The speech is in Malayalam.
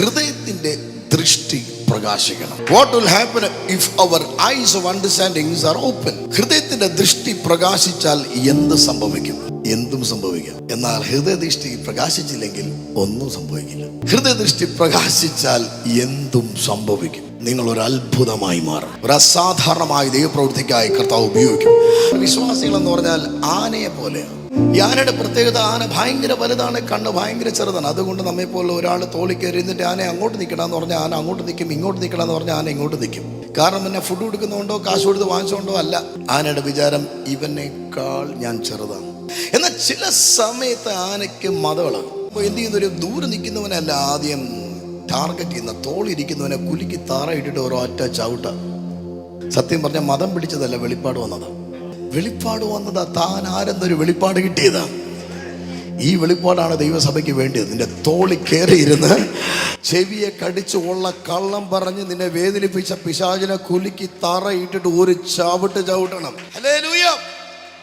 ഹൃദയത്തിന്റെ ദൃഷ്ടി പ്രകാശിക്കണം. What will happen if our eyes of understandings are open ഹൃദയത്തിന്റെ ദൃഷ്ടി പ്രകാശിച്ചാൽ എന്ത് സംഭവിക്കും? എന്തും സംഭവിക്കാം. എന്നാൽ ഹൃദയദൃഷ്ടി പ്രകാശിച്ചില്ലെങ്കിൽ ഒന്നും സംഭവിക്കില്ല. ഹൃദയദൃഷ്ടി പ്രകാശിച്ചാൽ എന്തും സംഭവിക്കും. നിങ്ങൾ ഒരു അത്ഭുതമായി മാറും. ഒരു അസാധാരണമായ ദൈവപ്രവൃത്തിക്കായി കർത്താവ് ഉപയോഗിക്കും. വിശ്വാസികൾ എന്ന് പറഞ്ഞാൽ ആനയെ പോലെയാണ് ആനയുടെ പ്രത്യേകത ആന ഭയങ്കര വലുതാണ് കണ്ണ് ഭയങ്കര ചെറുതാണ്. അതുകൊണ്ട് നമ്മെ പോലെ ഒരാൾ തോളി കയറി എന്നിട്ട് ആന അങ്ങോട്ട് നിൽക്കണം എന്ന് പറഞ്ഞാൽ ആന അങ്ങോട്ട് നിൽക്കും ഇങ്ങോട്ട് നിൽക്കണം എന്ന് പറഞ്ഞാൽ ആന ഇങ്ങോട്ട് നിൽക്കും കാരണം എന്നെ ഫുഡ് കൊടുക്കുന്നതുകൊണ്ടോ കാശ് കൊടുത്ത് വാങ്ങിച്ചുകൊണ്ടോ അല്ല. ആനയുടെ വിചാരം ഇവനേക്കാൾ ഞാൻ ചെറുതാണ്. എന്നാൽ ചില സമയത്ത് ആനയ്ക്ക് മതകളാണ് അപ്പോൾ എന്ത് ചെയ്യുന്ന ഒരു ദൂരെ നിൽക്കുന്നവനല്ല ആദ്യം ടാർഗറ്റ് ചെയ്യുന്ന തോളിരിക്കുന്നവനെ കുലുക്കി താറയിട്ടിട്ട് ഓരോ ഒറ്റ ചവിട്ട. സത്യം പറഞ്ഞാൽ മതം പിടിച്ചതല്ല വെളിപ്പാട് വന്നത്. വെളിപ്പാട് വന്നതാ താൻ ആരെന്നൊരു വെളിപ്പാട് കിട്ടിയതാ. ഈ വെളിപ്പാടാണ് ദൈവസഭയ്ക്ക് വേണ്ടിയത്. നിന്റെ തോളി കയറിയിരുന്ന് ചെവിയെ കടിച്ചുള്ള കള്ളം പറഞ്ഞ് നിന്നെ വേദനിപ്പിച്ച പിശാചിനെ കുലുക്കി തറയിട്ടിട്ട് ഒരു ചവിട്ട് ചവിട്ടണം. ഹല്ലേലൂയ!